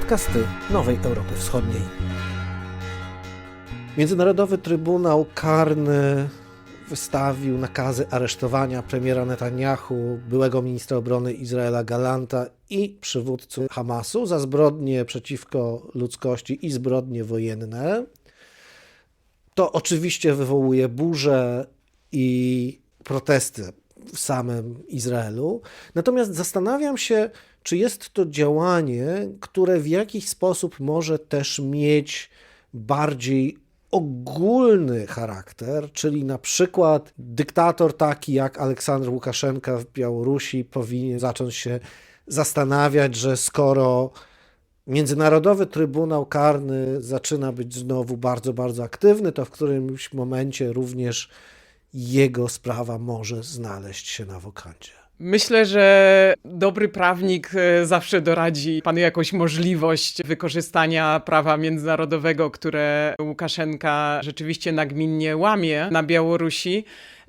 podcasty Nowej Europy Wschodniej. Międzynarodowy Trybunał Karny wystawił nakazy aresztowania premiera Netanyahu, byłego ministra obrony Izraela Galanta i przywódcy Hamasu za zbrodnie przeciwko ludzkości i zbrodnie wojenne. To oczywiście wywołuje burzę i protesty w samym Izraelu. Natomiast zastanawiam się, czy jest to działanie, które w jakiś sposób może też mieć bardziej ogólny charakter, czyli na przykład dyktator taki jak Aleksander Łukaszenka w Białorusi powinien zacząć się zastanawiać, że skoro Międzynarodowy Trybunał Karny zaczyna być znowu bardzo, bardzo aktywny, to w którymś momencie również jego sprawa może znaleźć się na wokandzie. Myślę, że dobry prawnik e, zawsze doradzi panu jakąś możliwość wykorzystania prawa międzynarodowego, które Łukaszenka rzeczywiście nagminnie łamie na Białorusi.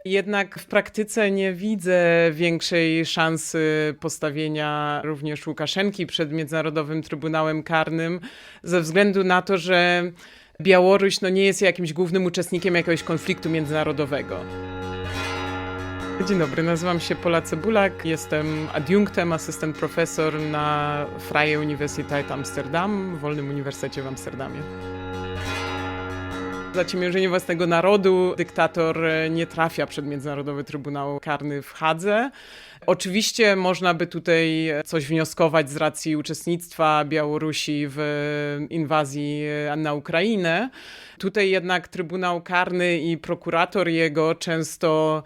Jednak w praktyce nie widzę większej szansy postawienia również Łukaszenki przed Międzynarodowym Trybunałem Karnym, ze względu na to, że Białoruś no, nie jest jakimś głównym uczestnikiem jakiegoś konfliktu międzynarodowego. Dzień dobry, nazywam się Pola Cebulak, jestem adiunktem, asystent profesor na Freie Universiteit Amsterdam, Wolnym Uniwersytecie w Amsterdamie. Zaciemiężenie własnego narodu dyktator nie trafia przed Międzynarodowy Trybunał Karny w Hadze. Oczywiście można by tutaj coś wnioskować z racji uczestnictwa Białorusi w inwazji na Ukrainę. Tutaj jednak Trybunał Karny i prokurator jego często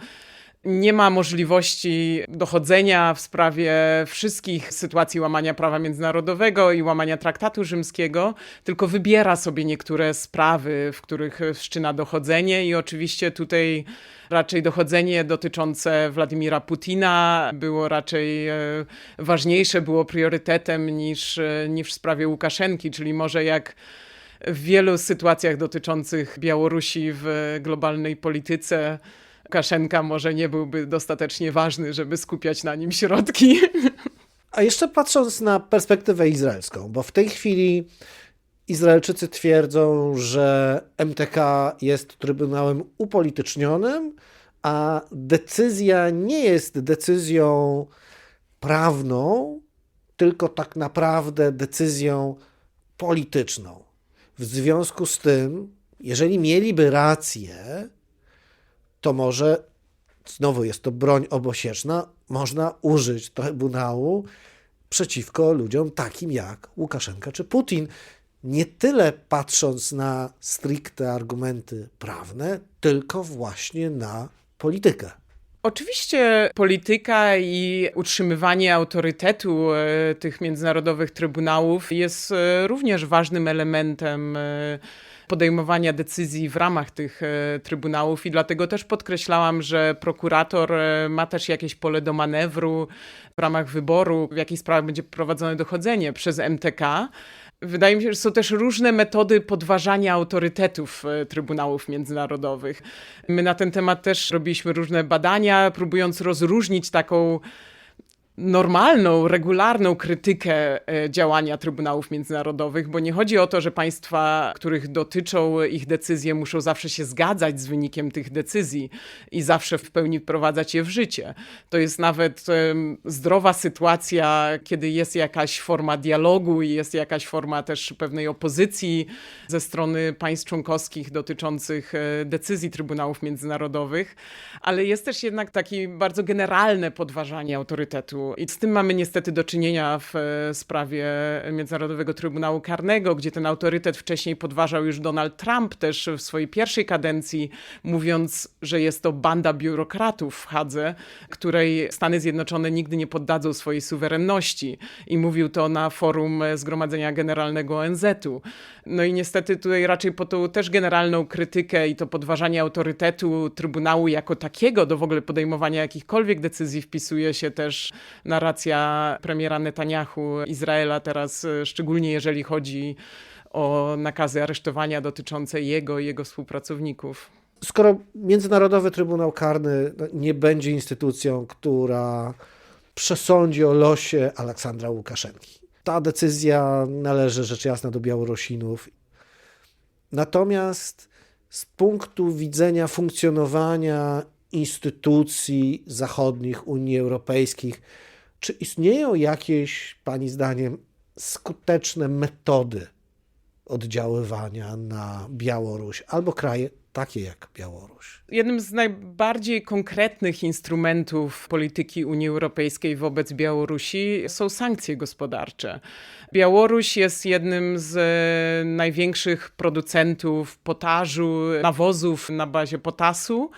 nie ma możliwości dochodzenia w sprawie wszystkich sytuacji łamania prawa międzynarodowego i łamania traktatu rzymskiego, tylko wybiera sobie niektóre sprawy, w których wszczyna dochodzenie i oczywiście tutaj raczej dochodzenie dotyczące Władimira Putina było raczej e, ważniejsze, było priorytetem niż, e, niż w sprawie Łukaszenki, czyli może jak w wielu sytuacjach dotyczących Białorusi w globalnej polityce Łukaszenka może nie byłby dostatecznie ważny, żeby skupiać na nim środki. A jeszcze patrząc na perspektywę izraelską, bo w tej chwili Izraelczycy twierdzą, że MTK jest trybunałem upolitycznionym, a decyzja nie jest decyzją prawną, tylko tak naprawdę decyzją polityczną. W związku z tym, jeżeli mieliby rację, może, znowu jest to broń obosieczna, można użyć Trybunału przeciwko ludziom takim jak Łukaszenka czy Putin. Nie tyle patrząc na stricte argumenty prawne, tylko właśnie na politykę. Oczywiście polityka i utrzymywanie autorytetu e, tych międzynarodowych trybunałów jest e, również ważnym elementem e, podejmowania decyzji w ramach tych trybunałów i dlatego też podkreślałam, że prokurator ma też jakieś pole do manewru w ramach wyboru, w jakich sprawach będzie prowadzone dochodzenie przez MTK. Wydaje mi się, że są też różne metody podważania autorytetów trybunałów międzynarodowych. My na ten temat też robiliśmy różne badania, próbując rozróżnić taką normalną, regularną krytykę działania trybunałów międzynarodowych, bo nie chodzi o to, że państwa, których dotyczą ich decyzje, muszą zawsze się zgadzać z wynikiem tych decyzji i zawsze w pełni wprowadzać je w życie. To jest nawet zdrowa sytuacja, kiedy jest jakaś forma dialogu i jest jakaś forma też pewnej opozycji ze strony państw członkowskich dotyczących decyzji trybunałów międzynarodowych, ale jest też jednak takie bardzo generalne podważanie autorytetu i z tym mamy niestety do czynienia w sprawie Międzynarodowego Trybunału Karnego, gdzie ten autorytet wcześniej podważał już Donald Trump też w swojej pierwszej kadencji, mówiąc, że jest to banda biurokratów w Hadze, której Stany Zjednoczone nigdy nie poddadzą swojej suwerenności. I mówił to na forum Zgromadzenia Generalnego ONZ-u. No i niestety tutaj raczej po tą też generalną krytykę i to podważanie autorytetu Trybunału jako takiego do w ogóle podejmowania jakichkolwiek decyzji wpisuje się też narracja premiera Netanyahu Izraela teraz, szczególnie jeżeli chodzi o nakazy aresztowania dotyczące jego i jego współpracowników. Skoro Międzynarodowy Trybunał Karny nie będzie instytucją, która przesądzi o losie Aleksandra Łukaszenki, Ta decyzja należy rzecz jasna do Białorusinów. Natomiast z punktu widzenia funkcjonowania instytucji zachodnich Unii Europejskiej, czy istnieją jakieś, Pani zdaniem, skuteczne metody oddziaływania na Białoruś albo kraje takie jak Białoruś? Jednym z najbardziej konkretnych instrumentów polityki Unii Europejskiej wobec Białorusi są sankcje gospodarcze. Białoruś jest jednym z e, największych producentów potażu, nawozów na bazie potasu.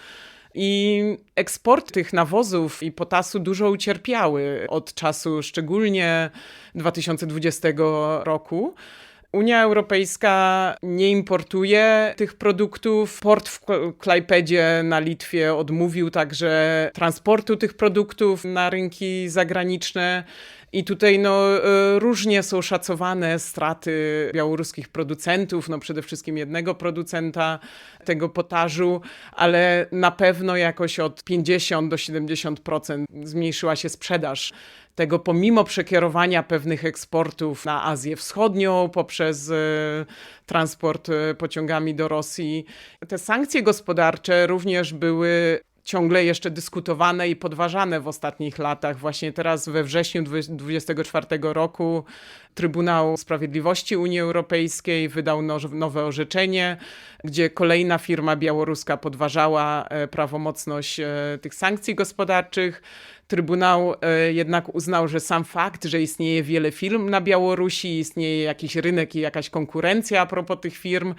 I eksport tych nawozów i potasu dużo ucierpiały od czasu szczególnie 2020 roku. Unia Europejska nie importuje tych produktów. Port w Klajpedzie na Litwie odmówił także transportu tych produktów na rynki zagraniczne. I tutaj no, e, różnie są szacowane straty białoruskich producentów, no przede wszystkim jednego producenta tego potażu, ale na pewno jakoś od 50 do 70% zmniejszyła się sprzedaż tego pomimo przekierowania pewnych eksportów na Azję Wschodnią poprzez e, transport e, pociągami do Rosji. Te sankcje gospodarcze również były ciągle jeszcze dyskutowane i podważane w ostatnich latach. Właśnie teraz we wrześniu 2024 roku Trybunał Sprawiedliwości Unii Europejskiej wydał nowe orzeczenie, gdzie kolejna firma białoruska podważała e, prawomocność tych sankcji gospodarczych. Trybunał e, jednak uznał, że sam fakt, że istnieje wiele firm na Białorusi, istnieje jakiś rynek i jakaś konkurencja a propos tych firm,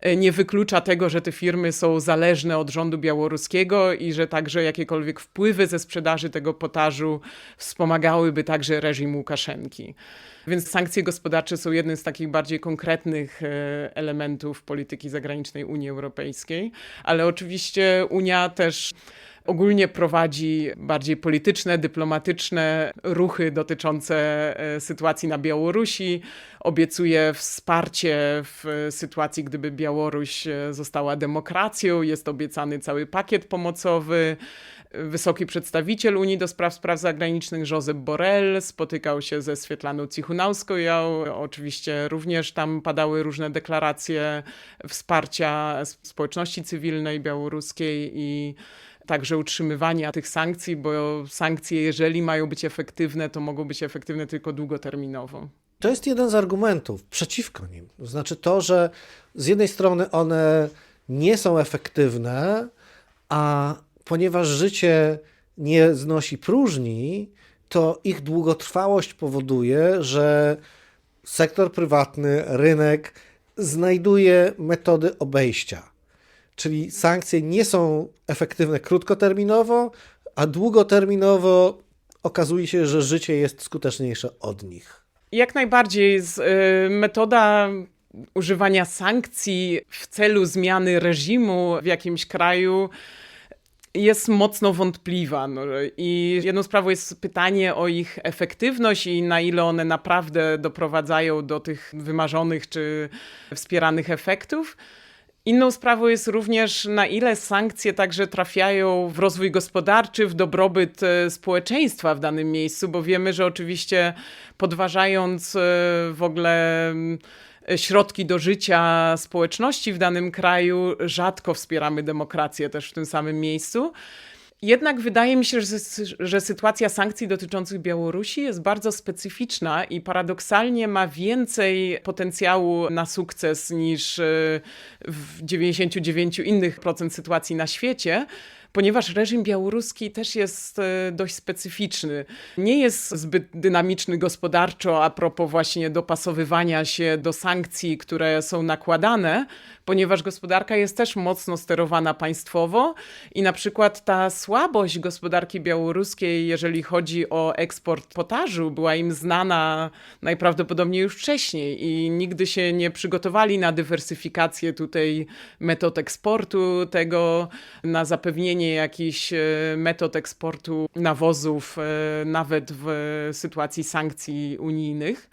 e, nie wyklucza tego, że te firmy są zależne od rządu białoruskiego i że także jakiekolwiek wpływy ze sprzedaży tego potażu wspomagałyby także reżim Łukaszenki. Więc sankcje gospodarcze są jednym z takich bardziej konkretnych e, elementów polityki zagranicznej Unii Europejskiej, ale oczywiście Unia też ogólnie prowadzi bardziej polityczne, dyplomatyczne ruchy dotyczące e, sytuacji na Białorusi. Obiecuje wsparcie w sytuacji, gdyby Białoruś e, została demokracją. Jest obiecany cały pakiet pomocowy wysoki przedstawiciel Unii do spraw spraw zagranicznych Josep Borrell spotykał się ze Swietlaną Cichunałską. Ja oczywiście również tam padały różne deklaracje wsparcia społeczności cywilnej białoruskiej i także utrzymywania tych sankcji, bo sankcje, jeżeli mają być efektywne, to mogą być efektywne tylko długoterminowo. To jest jeden z argumentów przeciwko nim. To znaczy to, że z jednej strony one nie są efektywne, a ponieważ życie nie znosi próżni, to ich długotrwałość powoduje, że sektor prywatny, rynek znajduje metody obejścia Czyli sankcje nie są efektywne krótkoterminowo, a długoterminowo okazuje się, że życie jest skuteczniejsze od nich. Jak najbardziej. Z, y, metoda używania sankcji w celu zmiany reżimu w jakimś kraju jest mocno wątpliwa. No, I jedną sprawą jest pytanie o ich efektywność i na ile one naprawdę doprowadzają do tych wymarzonych czy wspieranych efektów. Inną sprawą jest również, na ile sankcje także trafiają w rozwój gospodarczy, w dobrobyt e, społeczeństwa w danym miejscu, bo wiemy, że oczywiście podważając e, w ogóle mm, środki do życia społeczności w danym kraju, rzadko wspieramy demokrację też w tym samym miejscu. Jednak wydaje mi się, że, że, sytuacja sankcji dotyczących Białorusi jest bardzo specyficzna i paradoksalnie ma więcej potencjału na sukces niż e, w 99 innych procent sytuacji na świecie ponieważ reżim białoruski też jest e, dość specyficzny. Nie jest zbyt dynamiczny gospodarczo a propos właśnie dopasowywania się do sankcji, które są nakładane, ponieważ gospodarka jest też mocno sterowana państwowo i na przykład ta słabość gospodarki białoruskiej, jeżeli chodzi o eksport potażu, była im znana najprawdopodobniej już wcześniej i nigdy się nie przygotowali na dywersyfikację tutaj metod eksportu tego, na zapewnienie jakichś e, metod eksportu nawozów, e, nawet w sytuacji sankcji unijnych.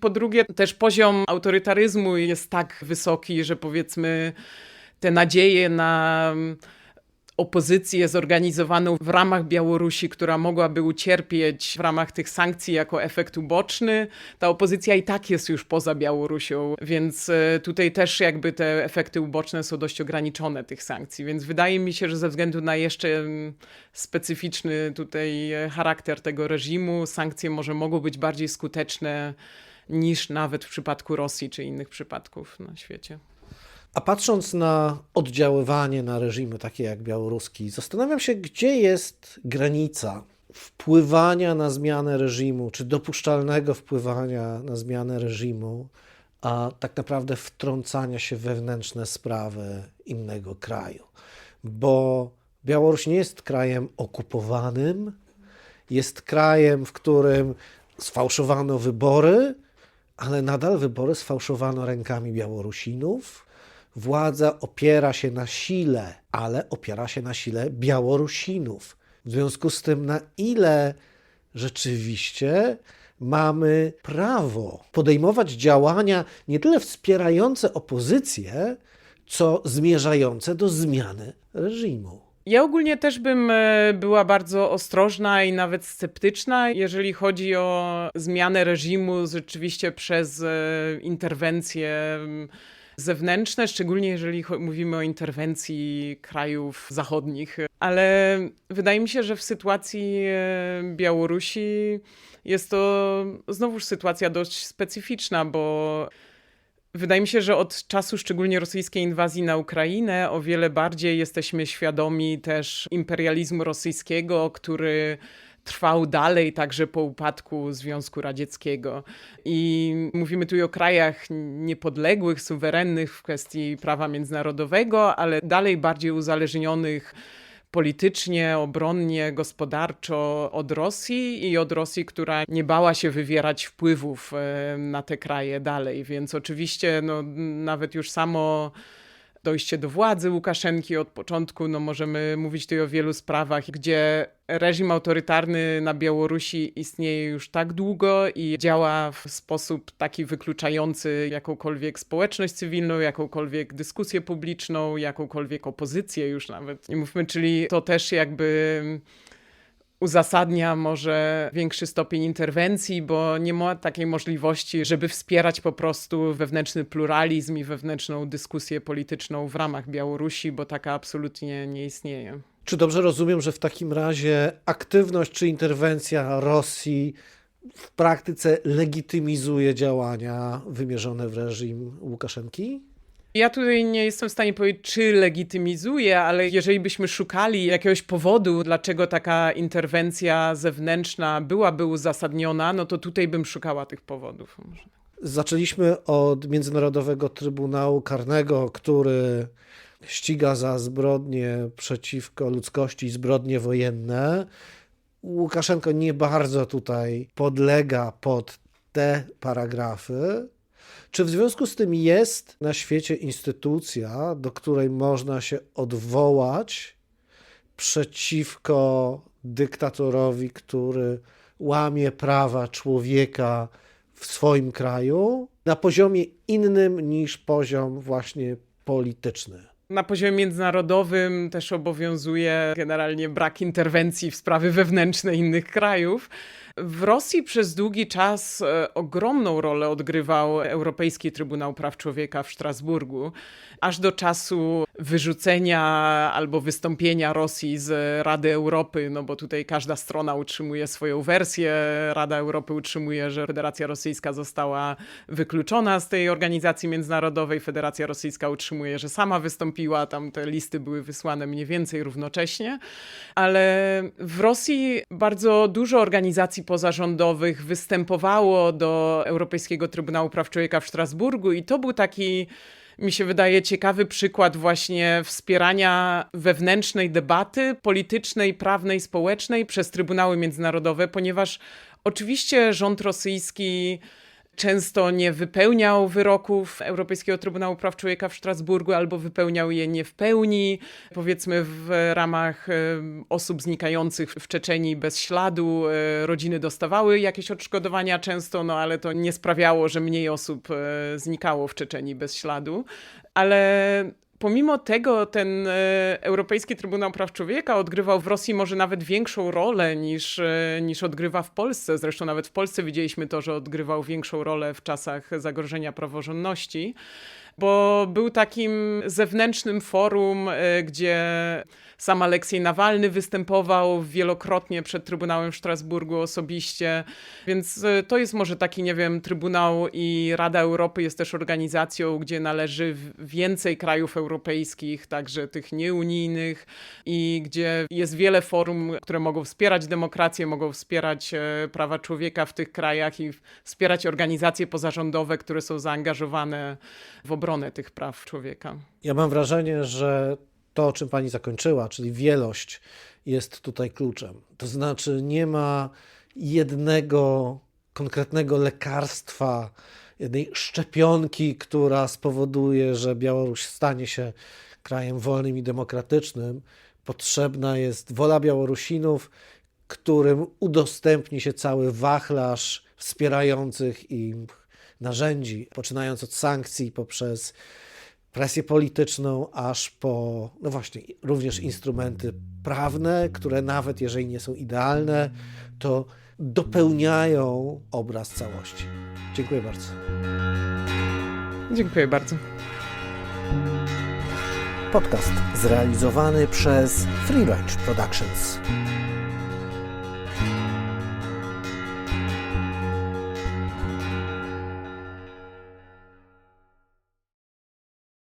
Po drugie, też poziom autorytaryzmu jest tak wysoki, że powiedzmy te nadzieje na opozycję zorganizowaną w ramach Białorusi, która mogłaby ucierpieć w ramach tych sankcji jako efekt uboczny. Ta opozycja i tak jest już poza Białorusią, więc e, tutaj też jakby te efekty uboczne są dość ograniczone tych sankcji, więc wydaje mi się, że ze względu na jeszcze mm, specyficzny tutaj e, charakter tego reżimu, sankcje może mogą być bardziej skuteczne niż nawet w przypadku Rosji czy innych przypadków na świecie. A patrząc na oddziaływanie na reżimy takie jak białoruski, zastanawiam się, gdzie jest granica wpływania na zmianę reżimu, czy dopuszczalnego wpływania na zmianę reżimu, a tak naprawdę wtrącania się wewnętrzne sprawy innego kraju. Bo Białoruś nie jest krajem okupowanym, jest krajem, w którym sfałszowano wybory, ale nadal wybory sfałszowano rękami Białorusinów. Władza opiera się na sile, ale opiera się na sile Białorusinów. W związku z tym, na ile rzeczywiście mamy prawo podejmować działania nie tyle wspierające opozycję, co zmierzające do zmiany reżimu. Ja ogólnie też bym e, była bardzo ostrożna i nawet sceptyczna, jeżeli chodzi o zmianę reżimu rzeczywiście przez e, interwencje mm, zewnętrzne, szczególnie jeżeli mówimy o interwencji krajów zachodnich. Ale wydaje mi się, że w sytuacji e, Białorusi jest to znowuż sytuacja dość specyficzna, bo Wydaje mi się, że od czasu szczególnie rosyjskiej inwazji na Ukrainę o wiele bardziej jesteśmy świadomi też imperializmu rosyjskiego, który trwał dalej także po upadku Związku Radzieckiego. I mówimy tu o krajach niepodległych, suwerennych w kwestii prawa międzynarodowego, ale dalej bardziej uzależnionych politycznie, obronnie, gospodarczo od Rosji i od Rosji, która nie bała się wywierać wpływów e, na te kraje dalej. Więc oczywiście no, nawet już samo dojście do władzy Łukaszenki od początku, no możemy mówić tutaj o wielu sprawach, gdzie reżim autorytarny na Białorusi istnieje już tak długo i działa w sposób taki wykluczający jakąkolwiek społeczność cywilną, jakąkolwiek dyskusję publiczną, jakąkolwiek opozycję już nawet. Nie mówmy, czyli to też jakby uzasadnia może większy stopień interwencji, bo nie ma takiej możliwości, żeby wspierać po prostu wewnętrzny pluralizm i wewnętrzną dyskusję polityczną w ramach Białorusi, bo taka absolutnie nie istnieje. Czy dobrze rozumiem, że w takim razie aktywność czy interwencja Rosji w praktyce legitymizuje działania wymierzone w reżim Łukaszenki? Ja tutaj nie jestem w stanie powiedzieć, czy legitymizuje, ale jeżeli byśmy szukali jakiegoś powodu, dlaczego taka interwencja zewnętrzna byłaby uzasadniona, no to tutaj bym szukała tych powodów. Zaczęliśmy od Międzynarodowego Trybunału Karnego, który ściga za zbrodnie przeciwko ludzkości, zbrodnie wojenne. Łukaszenko nie bardzo tutaj podlega pod te paragrafy. Czy w związku z tym jest na świecie instytucja, do której można się odwołać przeciwko dyktatorowi, który łamie prawa człowieka w swoim kraju na poziomie innym niż poziom właśnie polityczny? Na poziomie międzynarodowym też obowiązuje generalnie brak interwencji w sprawy wewnętrzne innych krajów. W Rosji przez długi czas e, ogromną rolę odgrywał Europejski Trybunał Praw Człowieka w Strasburgu, aż do czasu wyrzucenia albo wystąpienia Rosji z Rady Europy, no bo tutaj każda strona utrzymuje swoją wersję. Rada Europy utrzymuje, że Federacja Rosyjska została wykluczona z tej organizacji międzynarodowej. Federacja Rosyjska utrzymuje, że sama wystąpiła, tam te listy były wysłane mniej więcej równocześnie, ale w Rosji bardzo dużo organizacji pozarządowych występowało do Europejskiego Trybunału Praw Człowieka w Strasburgu i to był taki mi się wydaje ciekawy przykład właśnie wspierania wewnętrznej debaty politycznej, prawnej, społecznej przez trybunały międzynarodowe, ponieważ oczywiście rząd rosyjski często nie wypełniał wyroków Europejskiego Trybunału Praw Człowieka w Strasburgu albo wypełniał je nie w pełni, powiedzmy w ramach e, osób znikających w Czeczenii bez śladu. e, Rodziny dostawały jakieś odszkodowania często, no ale to nie sprawiało, że mniej osób e, znikało w Czeczenii bez śladu. Ale pomimo tego ten e, Europejski Trybunał Praw Człowieka odgrywał w Rosji może nawet większą rolę niż, e, niż odgrywa w Polsce. Zresztą nawet w Polsce widzieliśmy to, że odgrywał większą rolę w czasach zagrożenia praworządności bo był takim zewnętrznym forum, e, gdzie sam Aleksiej Nawalny występował wielokrotnie przed Trybunałem w Strasburgu osobiście, więc e, to jest może taki, nie wiem, Trybunał i Rada Europy jest też organizacją, gdzie należy więcej krajów europejskich, także tych nieunijnych i gdzie jest wiele forum, które mogą wspierać demokrację, mogą wspierać e, prawa człowieka w tych krajach i wspierać organizacje pozarządowe, które są zaangażowane w obronę tych praw człowieka. Ja mam wrażenie, że to, czym pani zakończyła, czyli wielość, jest tutaj kluczem. To znaczy, nie ma jednego konkretnego lekarstwa, jednej szczepionki, która spowoduje, że Białoruś stanie się krajem wolnym i demokratycznym. Potrzebna jest wola Białorusinów, którym udostępni się cały wachlarz wspierających im narzędzi, poczynając od sankcji poprzez presję polityczną, aż po, no właśnie, również instrumenty prawne, które nawet jeżeli nie są idealne, to dopełniają obraz całości. Dziękuję bardzo. Dziękuję bardzo. Podcast zrealizowany przez Free Range Productions.